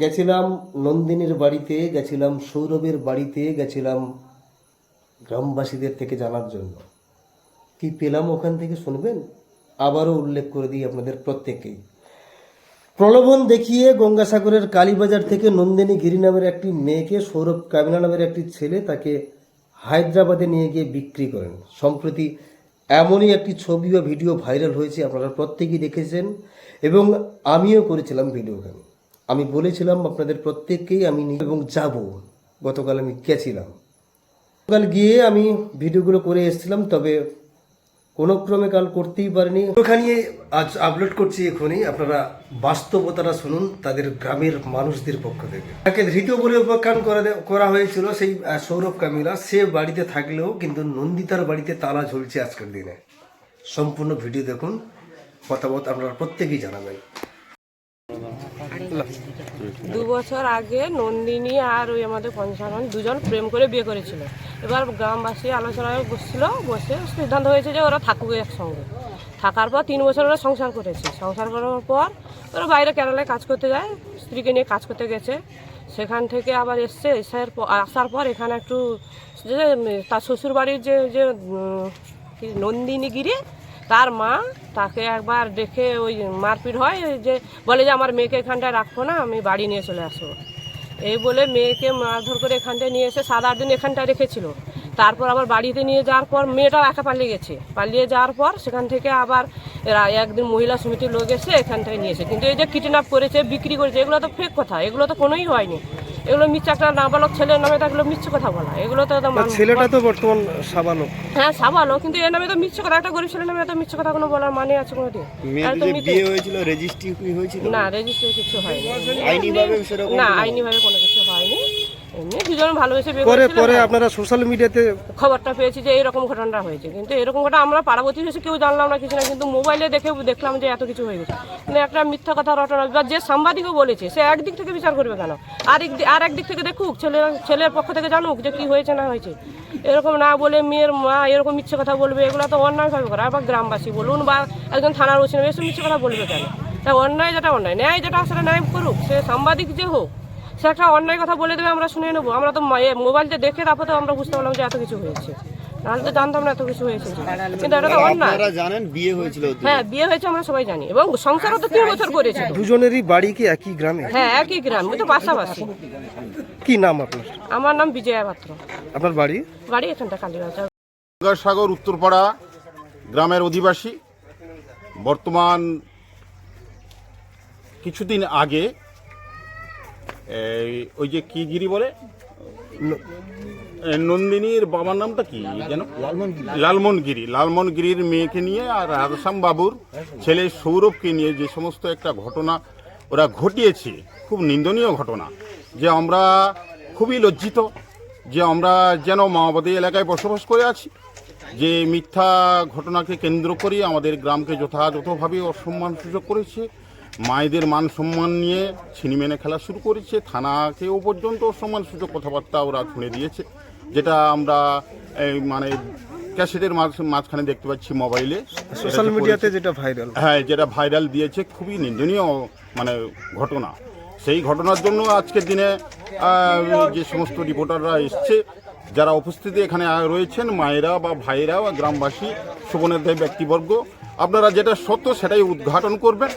গেছিলাম নন্দিনীর বাড়িতে, গেছিলাম সৌরভের বাড়িতে, গেছিলাম গ্রামবাসীদের থেকে জানার জন্য। কি পেলাম ওখান থেকে শুনবেন? আবারও উল্লেখ করে দিই আপনাদের প্রত্যেকেই প্রলোভন দেখিয়ে গঙ্গাসাগরের কালীবাজার থেকে নন্দিনী গিরি নামের একটি মেয়েকে, সৌরভ কামিলা নামের একটি ছেলে তাকে হায়দ্রাবাদে নিয়ে গিয়ে বিক্রি করেন। সম্প্রতি এমনই একটি ছবি বা ভিডিও ভাইরাল হয়েছে, আপনারা প্রত্যেকেই দেখেছেন এবং আমিও করেছিলাম ভিডিও ভিডিওখানে। আমি বলেছিলাম আপনাদের প্রত্যেককেই আমি এবং যাব। গতকাল আমি গেছিলাম। গতকাল গিয়ে আমি ভিডিওগুলো করে এসেছিলাম, তবে কোনো ক্রমে কাল করতেই পারিনি। ওখানে আজ আপলোড করছি এখনই, আপনারা বাস্তবতাটা শুনুন, তাদের গ্রামের মানুষদের পক্ষ থেকে। তাকে ধৃত বলে উপাখ্যান করা করা হয়েছিল সেই সৌরভ কামিলা। সে বাড়িতে থাকলেও কিন্তু নন্দিতার বাড়িতে তালা ঝুলছে আজকের দিনে। সম্পূর্ণ ভিডিও দেখুন, মতামত আপনারা প্রত্যেকেই জানাবেন। দু বছর আগে নন্দিনী আর ওই আমাদের পঞ্চানন দুজন প্রেম করে বিয়ে করেছিল। এবার গ্রামবাসী আলোচনায় বসছিল বসে সিদ্ধান্ত হয়েছে যে ওরা থাকুক একসঙ্গে। থাকার পর তিন বছর ওরা সংসার করেছে। সংসার করার পর ওরা বাইরে কেরালায় কাজ করতে যায় স্ত্রীকে নিয়ে কাজ করতে গেছে। সেখান থেকে আবার এসছে এসার প- আসার পর এখানে একটু যে তার শ্বশুর বাড়ির যে যে উম, কি নন্দিনী গিরি তার মা তাকে একবার দেখে ওই মারপিট হয় যে বলে যে আমার মেয়েকে এখানটায় রাখব না, আমি বাড়ি নিয়ে চলে আসব। এই বলে মেয়েকে মারধর করে এখানটায় নিয়ে এসে সাত আট দিন এখানটায় রেখেছিল। তারপর আবার বাড়িতে নিয়ে যাওয়ার পর মেয়েটাও একা পালিয়ে গেছে। পালিয়ে যাওয়ার পর সেখান থেকে আবার একদিন মহিলা সমিতির লোক এসে এখান থেকে নিয়েছে কিন্তু এই যে কিডন্যাপ করেছে, বিক্রি করেছে, এগুলো তো ফেক কথা, এগুলো তো কোনোই হয়নি। এগুলো মিথ্যা একটা নাবালক ছেলের নামে তো এগুলো মিথ্যে কথা বলা। এগুলো তো ছেলেটা তো বর্তমান সাবালক। হ্যাঁ সাবালো কিন্তু এর নামে তো মিথ্যে কথা একটা গরিব ছেলের নামে তো মিথ্যে কথা কোনো বলার মানে আছে কোনো দিন বিয়ে হয়েছিল রেজিস্ট্রি হয়েছিল? না রেজিস্ট্রি কিছু হয়নি। না আইনিভাবে কোনো কিছু এমনি দুজন ভালোবেসে বিয়ে পরে করেছিল, পরে হ্যাঁ। আপনারা সোশ্যাল মিডিয়াতে খবরটা পেয়েছি যে এরকম ঘটনাটা হয়েছে। কিন্তু এরকম ঘটনা আমরা পাড়াবতী এসে কেউ জানলাম না কিছু না। কিন্তু মোবাইলে দেখে দেখলাম যে এত কিছু হয়ে গেছে মানে একটা মিথ্যা কথা রটনা বা যে সাংবাদিকও বলেছে সে একদিক থেকে বিচার করবে কেন? আর এক- আর একদিক থেকে দেখুক ছেলে ছেলের পক্ষ থেকে জানুক যে কি হয়েছে না হয়েছে। এরকম না বলে মেয়ের মা এরকম মিথ্যে কথা বলবে এগুলো তো অন্যায়ভাবে করে। আবার গ্রামবাসী বলুন বা একজন থানার ওসি এসব মিথ্যে কথা বলবে কেন? তা অন্যায় যেটা অন্যায় ন্যায় যেটা সেটা ন্যায় করুক সে সাংবাদিক যে হোক সে একটা অন্যায় কথা বলে দেবে আমরা শুনে নেব। আমরা তো মোবাইলটা দেখে তারপর তো আমরা বুঝতে পারলাম যে এত কিছু হয়েছে। নাহলে তো জানতাম না এত কিছু হয়েছে কিন্তু এটা তো অন্যায়। জানেন বিয়ে হয়েছিল হ্যাঁ বিয়ে হয়েছে আমরা সবাই জানি। এবং সংসারও তো তিন বছর করেছে দুজনেরই বাড়ি কি একই গ্রামে? হ্যাঁ একই গ্রাম ওই তো পাশাপাশি। কি নাম আপনার? আমার নাম বিজয়া পাত্র। আপনার বাড়ি? বাড়ি এখানটা কালীবাজার গঙ্গাসাগর উত্তরপাড়া গ্রামের অধিবাসী। বর্তমান কিছুদিন আগে ওই যে কি গিরি বলে? নন্দিনীর বাবার নামটা কি যেন? লালমনগিরি। লালমনগিরির মেয়েকে নিয়ে আর রাধশ্যাম বাবুর ছেলে সৌরভকে নিয়ে যে সমস্ত একটা ঘটনা ওরা ঘটিয়েছে খুব নিন্দনীয় ঘটনা যে আমরা খুবই লজ্জিত যে আমরা যেন মাওবাদী এলাকায় বসবাস করে আছি যে মিথ্যা ঘটনাকে কেন্দ্র করে আমাদের গ্রামকে যথাযথভাবে অসম্মান সুযোগ করেছে মায়েদের মান সম্মান নিয়ে ছিনিমেনে খেলা শুরু করেছে। থানাকেও পর্যন্ত অসম্মান সুযোগ কথাবার্তা ওরা শুনে দিয়েছে। যেটা আমরা মানে ক্যাসেটের মাঝ- মাঝখানে দেখতে পাচ্ছি মোবাইলে। সোশ্যাল মিডিয়াতে যেটা ভাইরাল হ্যাঁ যেটা ভাইরাল দিয়েছে খুবই নিন্দনীয় মানে ঘটনা। সেই ঘটনার জন্য আজকের দিনে যে সমস্ত রিপোর্টাররা এসছে যারা উপস্থিতি এখানে রয়েছেন মায়েরা বা ভাইয়েরা বা গ্রামবাসী শুভনেতায় ব্যক্তিবর্গ আপনারা যেটা সত্য সেটাই উদ্ঘাটন করবেন।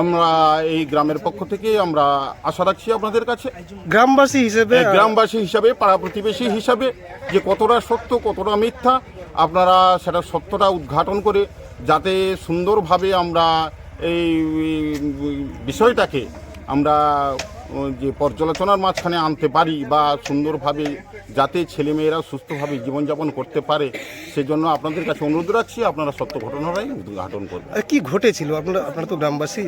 আমরা এই গ্রামের পক্ষ থেকে আমরা আশা রাখছি আপনাদের কাছে। গ্রামবাসী হিসেবে গ্রামবাসী হিসাবে পাড়া প্রতিবেশী হিসাবে যে কতটা সত্য কতটা মিথ্যা আপনারা সেটা সত্যটা উদ্ঘাটন করে যাতে সুন্দরভাবে আমরা এই বিষয়টাকে আমরা যে পর্যালোচনার মাঝখানে আনতে পারি বা সুন্দরভাবে যাতে ছেলেমেয়েরা সুস্থভাবে জীবনযাপন করতে পারে সেজন্য আপনাদের কাছে অনুরোধ রাখছি আপনারা সত্য ঘটনাটাই উদ্ঘাটন করবেন। কি ঘটেছিল? আপনারা আপনারা তো গ্রামবাসী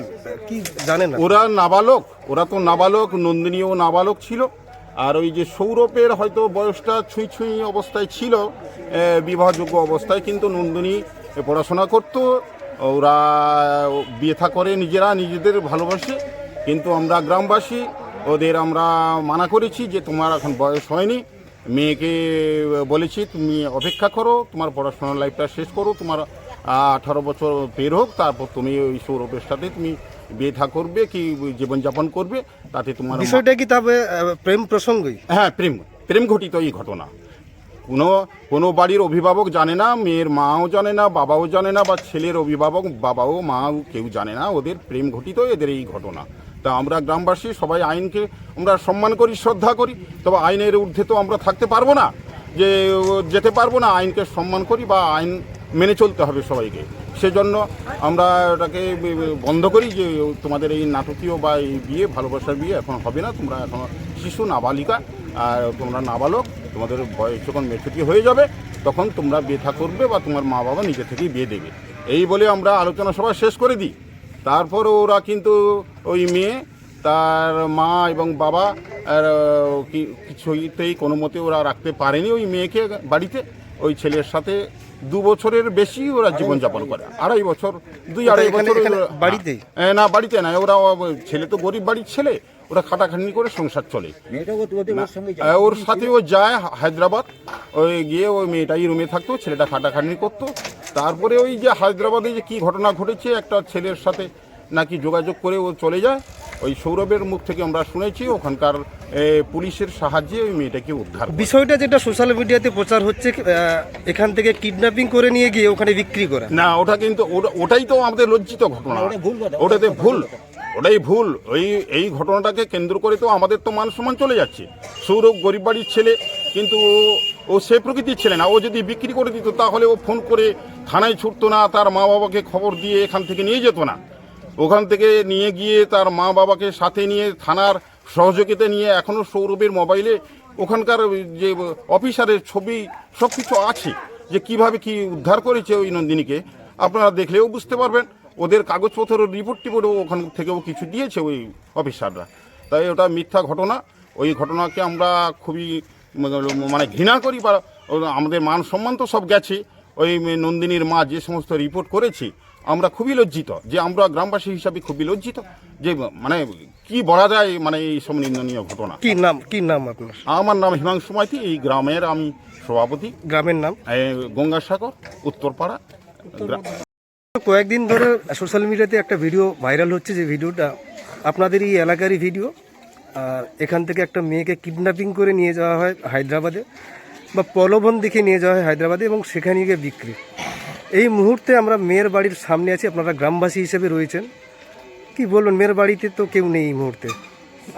কি জানেন ওরা নাবালক ওরা তো নাবালক নন্দিনীও নাবালক ছিল আর ওই যে সৌরভের হয়তো বয়সটা ছুঁই ছুঁই অবস্থায় ছিল বিবাহযোগ্য অবস্থায় কিন্তু নন্দিনী পড়াশোনা করত ওরা বিয়ে থা করে নিজেরা নিজেদের ভালোবাসে কিন্তু আমরা গ্রামবাসী ওদের আমরা মানা করেছি যে তোমার এখন বয়স হয়নি। মেয়েকে বলেছি তুমি অপেক্ষা করো তোমার পড়াশোনার লাইফটা শেষ করো তোমার আঠারো বছর বের হোক তারপর তুমি ওই সৌরভের সাথে তুমি বিয়ে থা করবে কি জীবনযাপন করবে তাতে তোমার বিষয়টা কি তবে প্রেম প্রসঙ্গই? হ্যাঁ প্রেম প্রেম ঘটিত এই ঘটনা। কোনো কোনো বাড়ির অভিভাবক জানে না মেয়ের মাও জানে না বাবাও জানে না বা ছেলের অভিভাবক বাবাও মাও কেউ জানে না ওদের প্রেম ঘটিত এদের এই ঘটনা। তা আমরা গ্রামবাসী সবাই আইনকে আমরা সম্মান করি, শ্রদ্ধা করি, তবে আইনের ঊর্ধ্বে তো আমরা থাকতে পারব না। যে যেতে পারব না, আইনকে সম্মান করি বা আইন মেনে চলতে হবে সবাইকে। সেজন্য আমরা এটাকে বন্ধ করি যে তোমাদের এই নাটকীয় বা এই বিয়ে, ভালোবাসার বিয়ে এখন হবে না। তোমরা এখন শিশু, নাবালিকা, আর তোমরা নাবালক, তোমাদের বয়স যখন মেচুটি হয়ে যাবে, তখন তোমরা বিয়ে করবে বা তোমার মা বাবা নিজে থেকেই বিয়ে দেবে। এই বলে আমরা আলোচনা সভা শেষ করে দিই। তারপর ওরা কিন্তু ওই মেয়ে, তার মা এবং বাবা, আর কিছুতেই কোনো মতে ওরা রাখতে পারেনি ওই মেয়েকে বাড়িতে। ওই ছেলের সাথে দু বছরের বেশি ওরা জীবনযাপন করে। আড়াই বছর দুই আড়াই বছর বাড়িতেই? হ্যাঁ, না বাড়িতে না ওরা ছেলে তো গরিব বাড়ির ছেলে ওরা খাটাখাটনি করে সংসার চলে। ওর সাথে ও যায় হায়দ্রাবাদ। ওই গিয়ে ওই মেয়েটাই রুমে থাকতো ছেলেটা খাটাখাটনি করতো। তারপরে ওই যে হায়দ্রাবাদে যে কি ঘটনা ঘটেছে একটা ছেলের সাথে নাকি যোগাযোগ করে ও চলে যায়। ওই সৌরভের মুখ থেকে আমরা শুনেছি ওখানকার পুলিশের সাহায্যে ওই মেয়েটাকে উদ্ধার বিষয়টা যেটা সোশ্যাল মিডিয়াতে প্রচার হচ্ছে এখান থেকে কিডন্যাপিং করে নিয়ে গিয়ে ওখানে বিক্রি করা। না ওটা কিন্তু ওটা- ওটাই তো আমাদের লজ্জিত ঘটনা। ওটাতে ভুল ওটাই ভুল। ওই এই ঘটনাটাকে কেন্দ্র করে তো আমাদের তো মান সম্মান চলে যাচ্ছে। সৌরভ গরিব বাড়ির ছেলে কিন্তু ও- ও সে প্রকৃতির ছেলে না। ও যদি বিক্রি করে দিত তাহলে ও ফোন করে থানায় ছুটতো না তার মা বাবাকে খবর দিয়ে এখান থেকে নিয়ে যেত না। ওখান থেকে নিয়ে গিয়ে তার মা বাবাকে সাথে নিয়ে থানার সহযোগিতা নিয়ে এখনও সৌরভের মোবাইলে ওখানকার যে অফিসারের ছবি সব কিছু আছে যে কীভাবে কি উদ্ধার করেছে ওই নন্দিনীকে, আপনারা দেখলেও বুঝতে পারবেন। ওদের কাগজপত্র রিপোর্ট টিপোর্টও ওখান থেকেও কিছু দিয়েছে ওই অফিসাররা। তাই ওটা মিথ্যা ঘটনা। ওই ঘটনাকে আমরা খুবই মানে ঘৃণা করি বা আমাদের মান সম্মান তো সব গেছে। ওই নন্দিনীর মা যে সমস্ত রিপোর্ট করেছে আমরা খুবই লজ্জিত যে আমরা গ্রামবাসী হিসাবে খুবই লজ্জিত যে মানে কি বলা যায় মানে এই সব নিন্দনীয় ঘটনা। কি নাম কি নাম আপনার? আমার নাম হিমাংশু মাইতি এই গ্রামের আমি সভাপতি। গ্রামের নাম? গঙ্গাসাগর উত্তরপাড়া কয়েকদিন ধরে সোশ্যাল মিডিয়াতে একটা ভিডিও ভাইরাল হচ্ছে যে ভিডিওটা আপনাদের এই এলাকারই ভিডিও। আর এখান থেকে একটা মেয়েকে কিডন্যাপিং করে নিয়ে যাওয়া হয় হায়দ্রাবাদে বা প্রলোভন দেখে নিয়ে যাওয়া হয় হায়দ্রাবাদে এবং সেখানে গিয়ে বিক্রি। এই মুহূর্তে আমরা মেয়ের বাড়ির সামনে আছি, আপনারা গ্রামবাসী হিসেবে রয়েছেন। কি বলবেন, মেয়ের বাড়িতে তো কেউ নেই এই মুহূর্তে।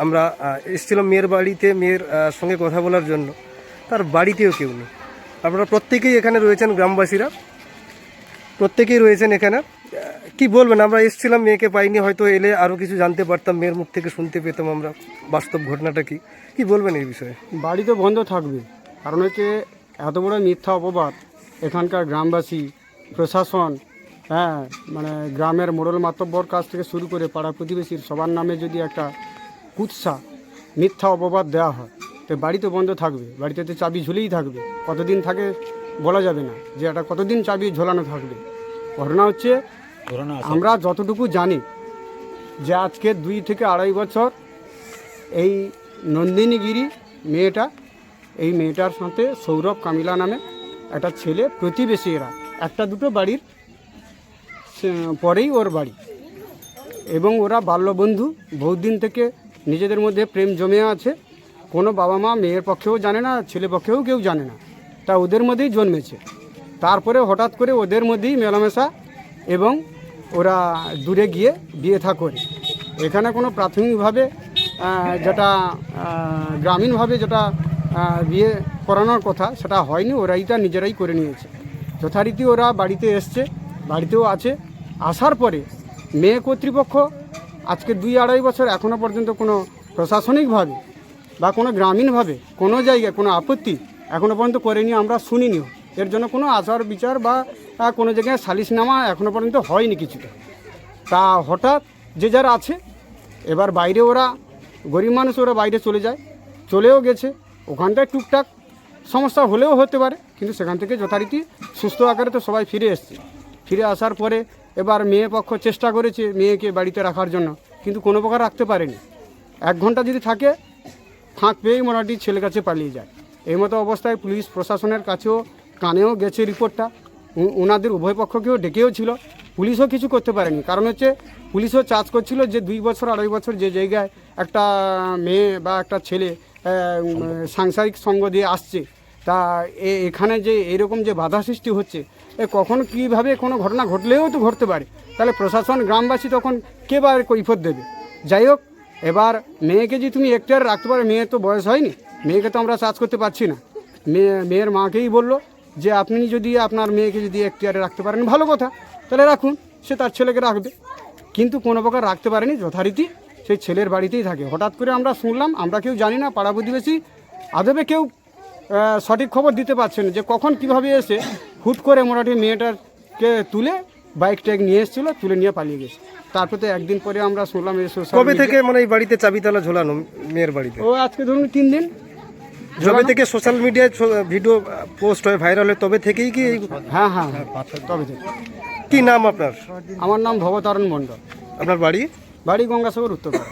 আমরা এসেছিলাম মেয়ের বাড়িতে, মেয়ের সঙ্গে কথা বলার জন্য। তার বাড়িতেও কেউ নেই। আপনারা প্রত্যেকেই এখানে রয়েছেন, গ্রামবাসীরা। প্রত্যেকেই রয়েছেন এখানে। কি বলবেন, আমরা এসেছিলাম, মেয়েকে পাইনি, হয়তো এলে আরও কিছু জানতে পারতাম, মেয়ের মুখ থেকে শুনতে পেতাম আমরা বাস্তব ঘটনাটা কি। কি বলবেন এই বিষয়ে? বাড়ি তো বন্ধ থাকবে। কারণ হচ্ছে এত বড় মিথ্যা অপবাদ এখানকার গ্রামবাসী প্রশাসন হ্যাঁ মানে গ্রামের মোড়ল মাতব্বর কাছ থেকে শুরু করে পাড়া প্রতিবেশীর সবার নামে যদি একটা কুৎসা মিথ্যা অপবাদ দেওয়া হয় তো বাড়িতে বন্ধ থাকবে বাড়িতে তো চাবি ঝুলেই থাকবে। কতদিন থাকে বলা যাবে না যে এটা কতদিন চাবি ঝোলানো থাকবে। ঘটনা হচ্ছে আমরা যতটুকু জানি যে আজকে দুই থেকে আড়াই বছর এই নন্দিনীগিরি মেয়েটা এই মেয়েটার সাথে সৌরভ কামিলা নামে একটা ছেলে প্রতিবেশী এরা একটা দুটো বাড়ির পরেই ওর বাড়ি। এবং ওরা বাল্যবন্ধু বহুত দিন থেকে নিজেদের মধ্যে প্রেম জমে আছে। কোনো বাবা মা মেয়ের পক্ষেও জানে না, ছেলে পক্ষেও কেউ জানে না। তা ওদের মধ্যেই জন্মেছে। তারপরে হঠাৎ করে ওদের মধ্যেই মেলামেশা এবং ওরা দূরে গিয়ে বিয়ে থা করে। এখানে কোনো প্রাথমিকভাবে যেটা গ্রামীণভাবে যেটা বিয়ে করানোর কথা, সেটা হয়নি। ওরাই তা নিজেরাই করে নিয়েছে। যথারীতি ওরা বাড়িতে এসছে, বাড়িতেও আছে। আসার পরে মেয়ে কর্তৃপক্ষ আজকে দুই আড়াই বছর এখনও পর্যন্ত কোনো প্রশাসনিকভাবে বা কোনো গ্রামীণভাবে কোনো জায়গায় কোনো আপত্তি এখনও পর্যন্ত করেনি, আমরা শুনিনিও। এর জন্য কোনো আচার বিচার বা কোনো জায়গায় সালিশনামা এখনও পর্যন্ত হয়নি কিছুটা। তা হঠাৎ যে যার আছে, এবার বাইরে ওরা, গরিব মানুষ ওরা বাইরে চলে যায়, চলেও গেছে, ওখানটায় টুকটাক সমস্যা হলেও হতে পারে, কিন্তু সেখান থেকে যথারীতি সুস্থ আকারে তো সবাই ফিরে এসছে। ফিরে আসার পরে এবার মেয়ে পক্ষ চেষ্টা করেছে মেয়েকে বাড়িতে রাখার জন্য, কিন্তু কোনো প্রকার রাখতে পারেনি। এক ঘণ্টা যদি থাকে, ফাঁক পেয়েই মোটামুটি ছেলের কাছে পালিয়ে যায়। এই মতো অবস্থায় পুলিশ প্রশাসনের কাছেও কানেও গেছে রিপোর্টটা। ওনাদের উভয় পক্ষকেও ডেকেও ছিল। পুলিশও কিছু করতে পারেনি। কারণ হচ্ছে, পুলিশও চার্জ করছিল যে দুই বছর, আড়াই বছর যে জায়গায় একটা মেয়ে বা একটা ছেলে সাংসারিক সঙ্গ দিয়ে আসছে। তা এখানে যে এরকম যে বাধা সৃষ্টি হচ্ছে, এ, কখনো কীভাবে কোনো ঘটনা ঘটলেও তো ঘটতে পারে। তাহলে প্রশাসন, গ্রামবাসী তখন কে বা কৈফত দেবে? যাই হোক, এবার মেয়েকে যে তুমি একটু আর রাখতে পারো, মেয়ের তো বয়স হয়নি। মেয়েকে তো আমরা চার্জ করতে পারছি না। মেয়ে মেয়ের মাকেই বলল যে, আপনি যদি আপনার মেয়েকে যদি এখতিয়ারে রাখতে পারেন, ভালো কথা। তাহলে রাখুন, সে তার ছেলেকে রাখবে। কিন্তু কোনো প্রকার রাখতে পারেনি যথারীতি। সেই ছেলের বাড়িতেই থাকে। হঠাৎ করে আমরা শুনলাম আমরা কেউ জানি না পাড়া প্রতিবেশী আদবে কেউ সঠিক খবর দিতে পারছে না যে কখন কীভাবে এসে হুট করে মোটামুটি মেয়েটাকে তুলে বাইক ট্যাগ নিয়ে এসেছিল তুলে নিয়ে পালিয়ে গেছে। তারপরে তো একদিন পরে আমরা শুনলাম এই কবে থেকে মানে এই বাড়িতে চাবিতালা ঝোলানো মেয়ের বাড়িতে? ও আজকে ধরুন তিন দিন। যবে থেকে সোশ্যাল মিডিয়ায় ভিডিও পোস্ট হয় ভাইরাল হয় তবে থেকেই কি এই- হ্যাঁ হ্যাঁ তবে থেকে। কি নাম আপনার? আমার নাম ভবতারণ মণ্ডল। আপনার বাড়ি? বাড়ি গঙ্গাসাগর উত্তরপাড়া